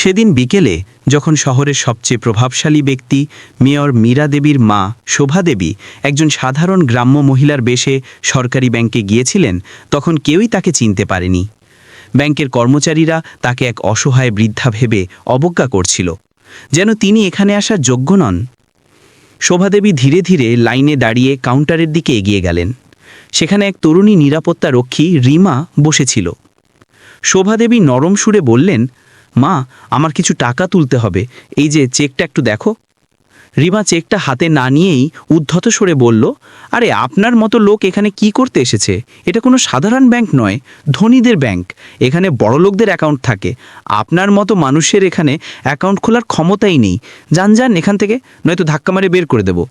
সেদিন বিকেলে, যখন শহরের সবচেয়ে প্রভাবশালী ব্যক্তি, মেয়র মীরা দেবীর মা, শোভা দেবী, একজন সাধারণ গ্রাম্য মহিলার বেশে সরকারি ব্যাংকে গিয়েছিলেন, তখন কেউই তাকে চিনতে পারেনি। ব্যাংকের কর্মচারীরা তাকে এক অসহায় বৃদ্ধা ভেবে অবজ্ঞা করছিল, যেন তিনি এখানে আসার যোগ্য নন। শোভাদেবী ধীরে ধীরে লাইনে দাঁড়িয়ে কাউন্টারের দিকে এগিয়ে গেলেন। সেখানে এক তরুণী নিরাপত্তা রক্ষী রিমা বসেছিল। শোভাদেবী নরম সুরে বললেন মা, আমার কিছু টাকা তুলতে হবে। এই যে, চেকটা একটু দেখো। রিমা চেকটা হাতে না নিয়েই উদ্ধত সরে বলল, আরে, আপনার মতো লোক এখানে কি করতে এসেছে? এটা কোনো সাধারণ ব্যাংক নয়, ধনীদের ব্যাংক। এখানে বড়লোকদের অ্যাকাউন্ট থাকে। আপনার মতো মানুষের এখানে অ্যাকাউন্ট খোলার ক্ষমতাই নেই। যান যান এখান থেকে, নয়তো ধাক্কা মারে বের করে দেব।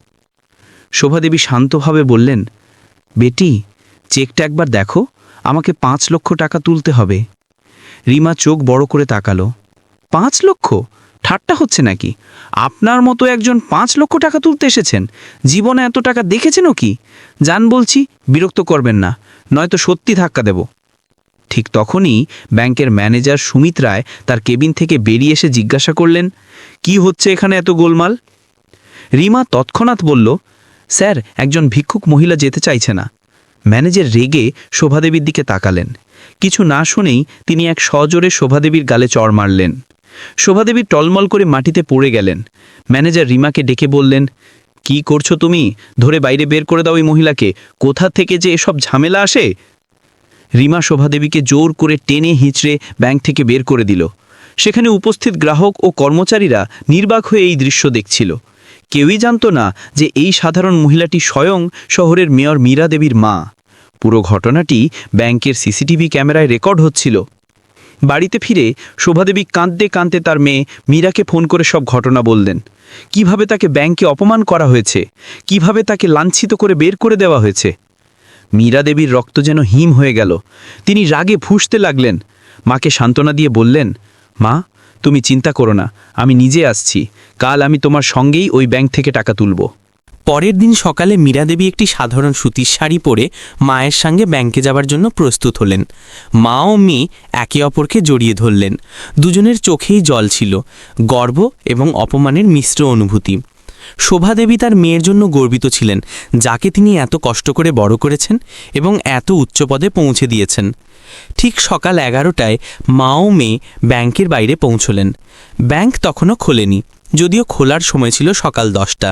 শোভাদেবী শান্তভাবে বললেন, বেটি, চেকটা একবার দেখো। আমাকে পাঁচ লক্ষ টাকা তুলতে হবে। রিমা চোখ বড় করে তাকালো। পাঁচ লক্ষ? ঠাট্টা হচ্ছে নাকি? আপনার মতো একজন পাঁচ লক্ষ টাকা তুলতে এসেছেন। জীবনে এত টাকা দেখেছেনও কি? যান বলছি, বিরক্ত করবেন না, নয়তো সত্যি ধাক্কা দেব। ঠিক তখনই ব্যাংকের ম্যানেজার সুমিত রায় তার কেবিন থেকে বেরিয়ে এসে জিজ্ঞাসা করলেন, কি হচ্ছে এখানে এত গোলমাল? রিমা তৎক্ষণাৎ বলল, স্যার, একজন ভিক্ষুক মহিলা যেতে চাইছে না। ম্যানেজার রেগে শোভাদেবীর দিকে তাকালেন। কিছু না শুনেই তিনি এক সজোরে শোভাদেবীর গালে চড় মারলেন। শোভাদেবী টলমল করে মাটিতে পড়ে গেলেন। ম্যানেজার রিমাকে ডেকে বললেন, কি করছ তুমি? ধরে বাইরে বের করে দাও ওই মহিলাকে। কোথা থেকে যে এসব ঝামেলা আসে? রিমা শোভাদেবীকে জোর করে টেনে হিঁচড়ে ব্যাংক থেকে বের করে দিল। সেখানে উপস্থিত গ্রাহক ও কর্মচারীরা নির্বাক হয়ে এই দৃশ্য দেখছিল। কেউই জানত না যে এই সাধারণ মহিলাটি স্বয়ং শহরের মেয়র মীরা দেবীর মা। পুরো ঘটনাটি ব্যাংকের সিসিটিভি ক্যামেরায় রেকর্ড হচ্ছিল। বাড়িতে ফিরে শোভাদেবী কাঁদতে কাঁদতে তার মেয়ে মীরাকে ফোন করে সব ঘটনা বললেন। কীভাবে তাকে ব্যাংকে অপমান করা হয়েছে? কীভাবে তাকে লাঞ্ছিত করে বের করে দেওয়া হয়েছে? মীরা দেবীর রক্ত যেন হিম হয়ে গেল। তিনি রাগে ফুঁসতে লাগলেন। মাকে সান্ত্বনা দিয়ে বললেন, মা, তুমি চিন্তা করো না, আমি নিজে আসছি। কাল আমি তোমার সঙ্গেই ওই ব্যাংক থেকে টাকা তুলব। পরের দিন সকালে মীরা দেবী একটি সাধারণ সুতির শাড়ি পরে মায়ের সঙ্গে ব্যাংকে যাবার জন্য প্রস্তুত হলেন। মা ও মেয়ে একে অপরকে জড়িয়ে ধরলেন। দুজনের চোখেই জল ছিল, গর্ব এবং অপমানের মিশ্র অনুভূতি। শোভা দেবী তার মেয়ের জন্য গর্বিত ছিলেন, যাকে তিনি এত কষ্ট করে বড় করেছেন এবং এত উচ্চ পদে পৌঁছে দিয়েছেন। ঠিক সকাল এগারোটায় মা ও মেয়ে ব্যাংকের বাইরে পৌঁছলেন। ব্যাংক তখনও খোলেনি, যদিও খোলার সময় ছিল সকাল দশটা।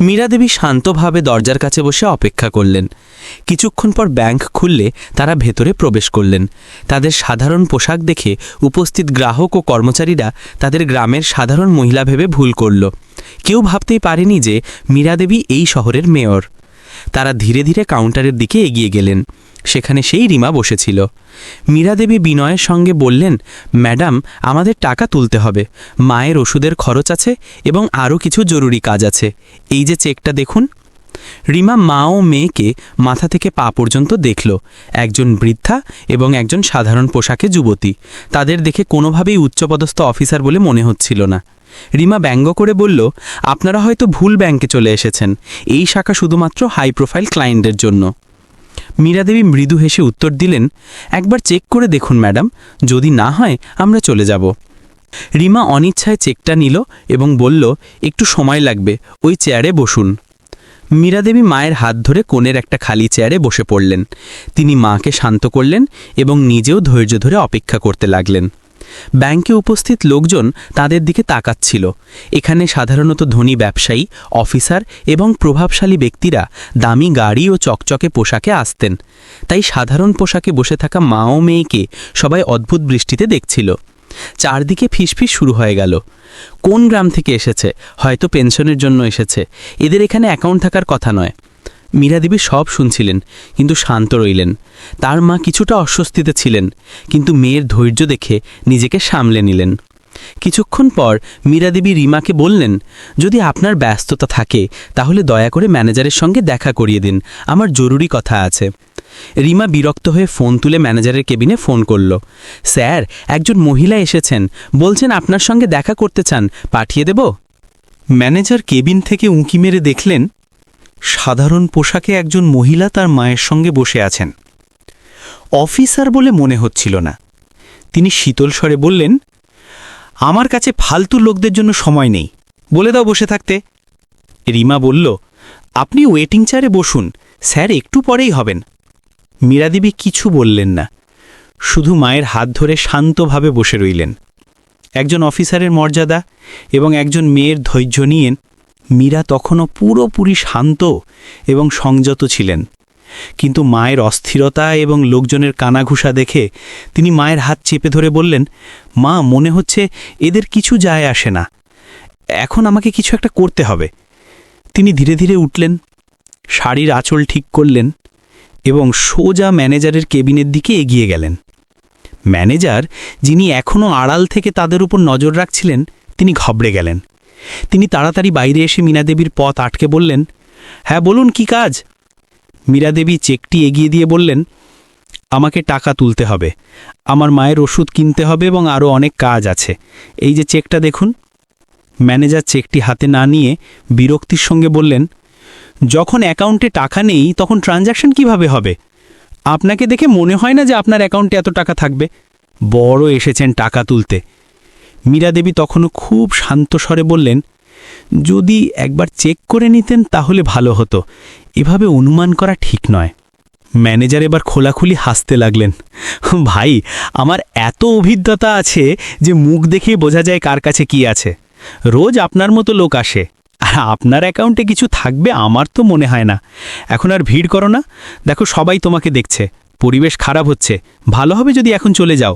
মীরা দেবী শান্তভাবে দরজার কাছে বসে অপেক্ষা করলেন। কিছুক্ষণ পর ব্যাংক খুললে তারা ভেতরে প্রবেশ করলেন। তাদের সাধারণ পোশাক দেখে উপস্থিত গ্রাহক ও কর্মচারীরা তাদের গ্রামের সাধারণ মহিলা ভেবে ভুল করল। কেউ ভাবতেই পারেনি যে মীরা দেবী এই শহরের মেয়র। তারা ধীরে ধীরে কাউন্টারের দিকে এগিয়ে গেলেন। সেখানে সেই রিমা বসেছিল। মীরা দেবী বিনয়ের সঙ্গে বললেন, ম্যাডাম, আমাদের টাকা তুলতে হবে। মায়ের ওষুধের খরচ আছে এবং আরও কিছু জরুরি কাজ আছে। এই যে চেকটা দেখুন। রিমা মা ও মেয়েকে মাথা থেকে পা পর্যন্ত দেখল। একজন বৃদ্ধা এবং একজন সাধারণ পোশাকে যুবতী। তাদের দেখে কোনোভাবেই উচ্চপদস্থ অফিসার বলে মনে হচ্ছিল না। রিমা ব্যঙ্গ করে বলল, আপনারা হয়তো ভুল ব্যাংকে চলে এসেছেন। এই শাখা শুধুমাত্র হাই প্রোফাইল ক্লায়েন্টদের জন্য। মীরাদেবী মৃদু হেসে উত্তর দিলেন, একবার চেক করে দেখুন, ম্যাডাম। যদি না হয়, আমরা চলে যাব। রিমা অনিচ্ছায় চেকটা নিল এবং বলল, একটু সময় লাগবে, ওই চেয়ারে বসুন। মীরাদেবী মায়ের হাত ধরে কোণের একটা খালি চেয়ারে বসে পড়লেন। তিনি মাকে শান্ত করলেন এবং নিজেও ধৈর্য ধরে অপেক্ষা করতে লাগলেন। ব্যাংকে উপস্থিত লোকজন তাদের দিকে তাকাচ্ছিল। এখানে সাধারণত ধনী ব্যবসায়ী, অফিসার এবং প্রভাবশালী ব্যক্তিরা দামি গাড়ি ও চকচকে পোশাকে আসতেন। তাই সাধারণ পোশাকে বসে থাকা মা ও মেয়েকে সবাই অদ্ভুত বৃষ্টিতে দেখছিল। চারদিকে ফিসফিস শুরু হয়ে গেল। কোন গ্রাম থেকে এসেছে? হয়তো পেনশনের জন্য এসেছে। এদের এখানে অ্যাকাউন্ট থাকার কথা নয়। মীরাদেবী সব শুনছিলেন, কিন্তু শান্ত রইলেন। তার মা কিছুটা অস্বস্তিতে ছিলেন, কিন্তু মেয়ের ধৈর্য দেখে নিজেকে সামলে নিলেন। কিছুক্ষণ পর মীরাদেবী রিমাকে বললেন, যদি আপনার ব্যস্ততা থাকে, তাহলে দয়া করে ম্যানেজারের সঙ্গে দেখা করিয়ে দিন, আমার জরুরি কথা আছে। রিমা বিরক্ত হয়ে ফোন তুলে ম্যানেজারের কেবিনে ফোন করল। স্যার, একজন মহিলা এসেছেন, বলছেন আপনার সঙ্গে দেখা করতে চান, পাঠিয়ে দেব? ম্যানেজার কেবিন থেকে উঁকি মেরে দেখলেন সাধারণ পোশাকে একজন মহিলা তার মায়ের সঙ্গে বসে আছেন। অফিসার বলে মনে হচ্ছিল না। তিনি শীতল স্বরে বললেন, আমার কাছে ফালতু লোকদের জন্য সময় নেই। বলে দাও বসে থাকতে। রিমা বলল, আপনি ওয়েটিং চেয়ারে বসুন। স্যার, একটু পরেই হবেন। মীরাদেবী কিছু বললেন না। শুধু মায়ের হাত ধরে শান্তভাবে বসে রইলেন। একজন অফিসারের মর্যাদা এবং একজন মেয়ের ধৈর্য নিয়ে মীরা তখনও পুরোপুরি শান্ত এবং সংযত ছিলেন। কিন্তু মায়ের অস্থিরতা এবং লোকজনের কানাঘুষা দেখে তিনি মায়ের হাত চেপে ধরে বললেন, মা, মনে হচ্ছে এদের কিছু যায় আসে না। এখন আমাকে কিছু একটা করতে হবে। তিনি ধীরে ধীরে উঠলেন, শাড়ির আঁচল ঠিক করলেন এবং সোজা ম্যানেজারের কেবিনের দিকে এগিয়ে গেলেন। ম্যানেজার, যিনি এখনও আড়াল থেকে তাদের উপর নজর রাখছিলেন, তিনি ঘবড়ে গেলেন। তিনি তাড়াতাড়ি বাইরে এসে মীনাদেবীর পথ আটকে বললেন হ্যাঁ বলুন কি কাজ? মীরাদেবী চেকটি এগিয়ে দিয়ে বললেন, আমাকে টাকা তুলতে হবে, আমার মায়ের ওষুধ কিনতে হবে এবং আরও অনেক কাজ আছে। এই যে চেকটা দেখুন। ম্যানেজার চেকটি হাতে না নিয়ে বিরক্তির সঙ্গে বললেন, যখন অ্যাকাউন্টে টাকা নেই, তখন ট্রানজ্যাকশন কীভাবে হবে? আপনাকে দেখে মনে হয় না যে আপনার অ্যাকাউন্টে এত টাকা থাকবে? বড় এসেছেন টাকা তুলতে। মীরাদেবী তখনও খুব শান্ত স্বরে বললেন, যদি একবার চেক করে নিতেন তাহলে ভালো হতো। এভাবে অনুমান করা ঠিক নয়। ম্যানেজার এবার খোলাখুলি হাসতে লাগলেন, ভাই, আমার এত অভিজ্ঞতা আছে যে মুখ দেখেই বোঝা যায় কার কাছে কি আছে। রোজ আপনার মতো লোক আসে, আর আপনার অ্যাকাউন্টে কিছু থাকবে আমার তো মনে হয় না। এখন আর ভিড় করো না। দেখো সবাই তোমাকে দেখছে, পরিবেশ খারাপ হচ্ছে। ভালো হবে যদি এখন চলে যাও।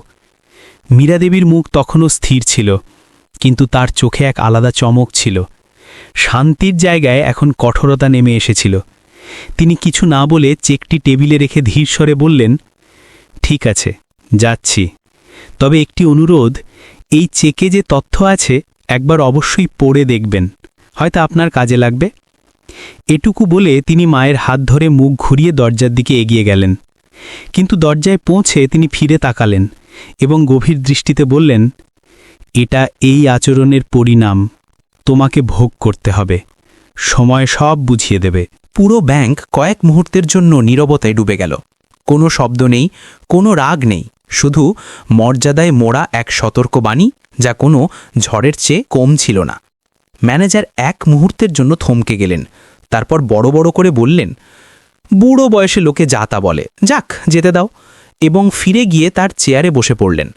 মীরাদেবীর মুখ তখনও স্থির ছিল, কিন্তু তার চোখে এক আলাদা চমক ছিল। শান্তির জায়গায় এখন কঠোরতা নেমে এসেছিল। তিনি কিছু না বলে চেকটি টেবিলে রেখে ধীর স্বরে বললেন, ঠিক আছে, যাচ্ছি। তবে একটি অনুরোধ, এই চেকে যে তথ্য আছে, একবার অবশ্যই পড়ে দেখবেন। হয়তো আপনার কাজে লাগবে। এটুকু বলে তিনি মায়ের হাত ধরে মুখ ঘুরিয়ে দরজার দিকে এগিয়ে গেলেন। কিন্তু দরজায় পৌঁছে তিনি ফিরে তাকালেন। এবং গভীর দৃষ্টিতে বললেন, এটা এই আচরণের পরিণাম। তোমাকে ভোগ করতে হবে। সময় সব বুঝিয়ে দেবে। পুরো ব্যাংক কয়েক মুহূর্তের জন্য নীরবতায় ডুবে গেল। কোনো শব্দ নেই, কোনো রাগ নেই। শুধু মর্যাদায় মোড়া এক সতর্কবাণী, যা কোনো ঝড়ের চেয়ে কম ছিল না। ম্যানেজার এক মুহূর্তের জন্য থমকে গেলেন। তারপর বড় বড় করে বললেন, বুড়ো বয়সে লোকে যাতা বলে। যাক, যেতে দাও। এবং ফিরে গিয়ে তার চেয়ারে বসে পড়লেন।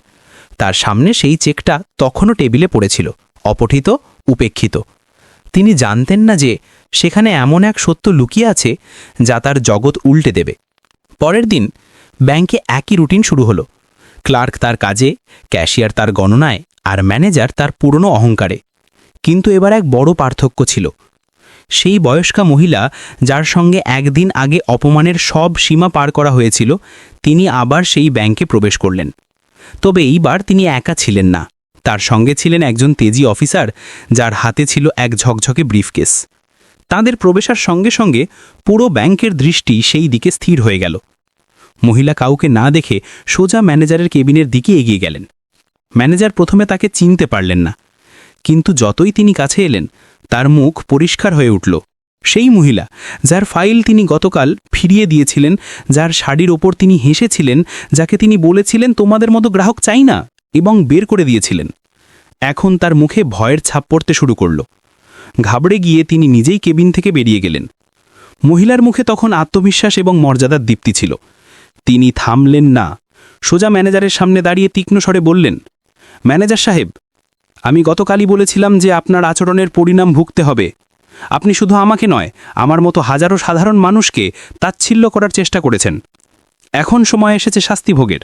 তার সামনে সেই চেকটা তখনও টেবিলে পড়েছিল, অপঠিত, উপেক্ষিত। তিনি জানতেন না যে সেখানে এমন এক সত্য লুকিয়ে আছে যা তার জগৎ উল্টে দেবে। পরের দিন ব্যাংকে একই রুটিন শুরু হলো। ক্লার্ক তার কাজে, ক্যাশিয়ার তার গণনায় আর ম্যানেজার তার পুরনো অহংকারে। কিন্তু এবার এক বড় পার্থক্য ছিল। সেই বয়স্কা মহিলা যার সঙ্গে একদিন আগে অপমানের সব সীমা পার করা হয়েছিল, তিনি আবার সেই ব্যাংকে প্রবেশ করলেন। তবে এইবার তিনি একা ছিলেন না। তার সঙ্গে ছিলেন একজন তেজি অফিসার, যার হাতে ছিল এক ঝকঝকে ব্রিফকেস। তাদের প্রবেশার সঙ্গে সঙ্গে পুরো ব্যাংকের দৃষ্টি সেই দিকে স্থির হয়ে গেল। মহিলা কাউকে না দেখে সোজা ম্যানেজারের কেবিনের দিকে এগিয়ে গেলেন। ম্যানেজার প্রথমে তাকে চিনতে পারলেন না। কিন্তু যতই তিনি কাছে এলেন, তার মুখ পরিষ্কার হয়ে উঠল। সেই মহিলা, যার ফাইল তিনি গতকাল ফিরিয়ে দিয়েছিলেন, যার শাড়ির ওপর তিনি হেসেছিলেন, যাকে তিনি বলেছিলেন, তোমাদের মতো গ্রাহক চাই না, এবং বের করে দিয়েছিলেন। এখন তার মুখে ভয়ের ছাপ পড়তে শুরু করল। ঘাবড়ে গিয়ে তিনি নিজেই কেবিন থেকে বেরিয়ে গেলেন। মহিলার মুখে তখন আত্মবিশ্বাস এবং মর্যাদার দীপ্তি ছিল। তিনি থামলেন না। সোজা ম্যানেজারের সামনে দাঁড়িয়ে তীক্ষ্ণ স্বরে বললেন, ম্যানেজার সাহেব আমি গতকালই বলেছিলাম যে আপনার আচরণের পরিণাম ভুগতে হবে। আপনি শুধু আমাকে নয়, আমার মতো হাজারো সাধারণ মানুষকে তাচ্ছিল্য করার চেষ্টা করেছেন। এখন সময় এসেছে শাস্তি ভোগের।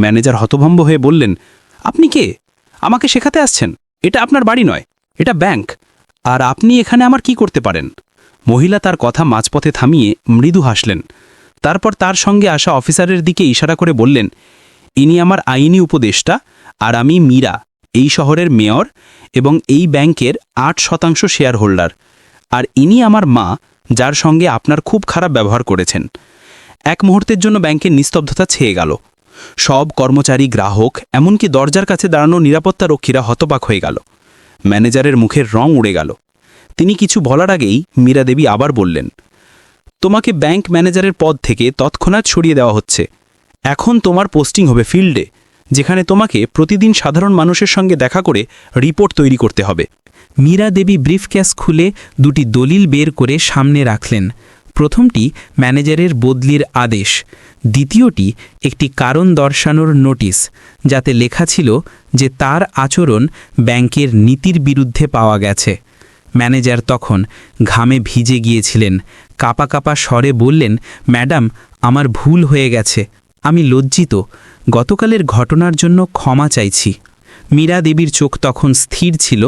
ম্যানেজার হতভম্ব হয়ে বললেন, আপনি কে? আমাকে শেখাতে আসছেন। এটা আপনার বাড়ি নয়, এটা ব্যাংক। আর আপনি এখানে আমার কি করতে পারেন? মহিলা তার কথা মাঝপথে থামিয়ে মৃদু হাসলেন। তারপর তার সঙ্গে আসা অফিসারের দিকে ইশারা করে বললেন, ইনি আমার আইনি উপদেষ্টা আর আমি মীরা। এই শহরের মেয়র এবং এই ব্যাংকের আট শতাংশ শেয়ার হোল্ডার আর ইনি আমার মা, যার সঙ্গে আপনার খুব খারাপ ব্যবহার করেছেন। এক মুহূর্তের জন্য ব্যাংকের নিস্তব্ধতা ছেয়ে গেল। সব কর্মচারী, গ্রাহক, এমনকি দরজার কাছে দাঁড়ানো নিরাপত্তা রক্ষীরা হতবাক হয়ে গেল। ম্যানেজারের মুখের রং উড়ে গেল। তিনি কিছু বলার আগেই মীরা দেবী আবার বললেন, তোমাকে ব্যাংক ম্যানেজারের পদ থেকে তৎক্ষণাৎ সরিয়ে দেওয়া হচ্ছে। এখন তোমার পোস্টিং হবে ফিল্ডে। যেখানে তোমাকে প্রতিদিন সাধারণ মানুষের সঙ্গে দেখা করে রিপোর্ট তৈরি করতে হবে। মীরা দেবী ব্রিফক্যাস খুলে দুটি দলিল বের করে সামনে রাখলেন। প্রথমটি ম্যানেজারের বদলির আদেশ। দ্বিতীয়টি একটি কারণ দর্শানোর নোটিশ, যাতে লেখা ছিল যে তার আচরণ ব্যাংকের নীতির বিরুদ্ধে পাওয়া গেছে। ম্যানেজার তখন ঘামে ভিজে গিয়েছিলেন। কাপা কাপা স্বরে বললেন, ম্যাডাম, আমার ভুল হয়ে গেছে। আমি লজ্জিত। গতকালের ঘটনার জন্য ক্ষমা চাইছি। মীরা দেবীর চোখ তখন স্থির ছিল,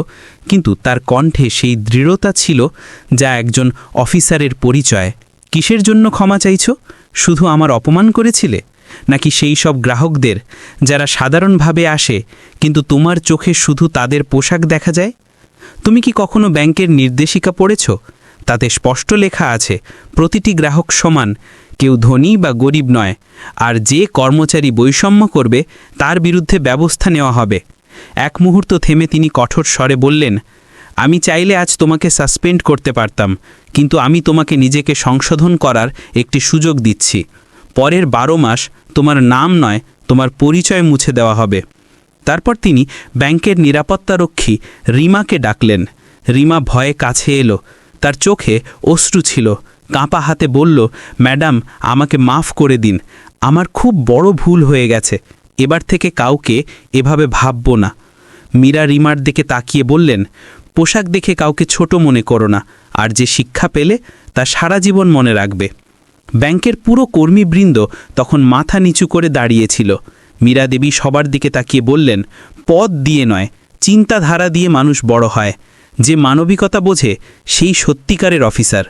কিন্তু তার কণ্ঠে সেই দৃঢ়তা ছিল যা একজন অফিসারের পরিচয়। কিসের জন্য ক্ষমা চাইছ? শুধু আমার অপমান করেছিলে? নাকি সেই সব গ্রাহকদের যারা সাধারণভাবে আসে, কিন্তু তোমার চোখে শুধু তাদের পোশাক দেখা যায়? তুমি কি কখনো ব্যাংকের নির্দেশিকা পড়েছ? তাতে স্পষ্ট লেখা আছে, প্রতিটি গ্রাহক সমান, কেউ ধনী বা গরিব নয়, আর যে কর্মচারী বৈষম্য করবে, তার বিরুদ্ধে ব্যবস্থা নেওয়া হবে। এক মুহূর্ত থেমে তিনি কঠোর স্বরে বললেন, আমি চাইলে আজ তোমাকে সাসপেন্ড করতে পারতাম, কিন্তু আমি তোমাকে নিজেকে সংশোধন করার একটি সুযোগ দিচ্ছি। পরের বারো মাস তোমার নাম নয়, তোমার পরিচয় মুছে দেওয়া হবে। তারপর তিনি ব্যাংকের নিরাপত্তারক্ষী রিমাকে ডাকলেন। রিমা ভয়ে কাছে এলো। তার চোখে অশ্রু ছিল। কাঁপা হাতে বলল, ম্যাডাম, আমাকে মাফ করে দিন। আমার খুব বড় ভুল হয়ে গেছে। এবার থেকে কাউকে এভাবে ভাবব না। মীরা রিমার দিকে তাকিয়ে বললেন, পোশাক দেখে কাউকে ছোট মনে করো না, আর যে শিক্ষা পেলে তা সারা জীবন মনে রাখবে। ব্যাংকের পুরো কর্মীবৃন্দ তখন মাথা নিচু করে দাঁড়িয়েছিল। মীরা দেবী সবার দিকে তাকিয়ে বললেন, পদ দিয়ে নয়, চিন্তাধারা দিয়ে মানুষ বড় হয়। যে মানবিকতা বোঝে, সেই সত্যিকারের অফিসার।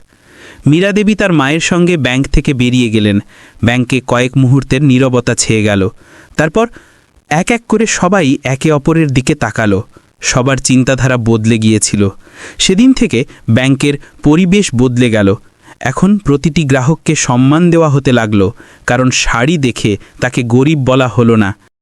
মীরা দেবী তার মায়ের সঙ্গে ব্যাংক থেকে বেরিয়ে গেলেন। ব্যাংকে কয়েক মুহূর্তের নীরবতা ছেয়ে গেল। তারপর এক এক করে সবাই একে অপরের দিকে তাকালো। সবার চিন্তাধারা বদলে গিয়েছিল। সেদিন থেকে ব্যাংকের পরিবেশ বদলে গেল। এখন প্রতিটি গ্রাহককে সম্মান দেওয়া হতে লাগল, কারণ শাড়ি দেখে তাকে গরিব বলা হলো না।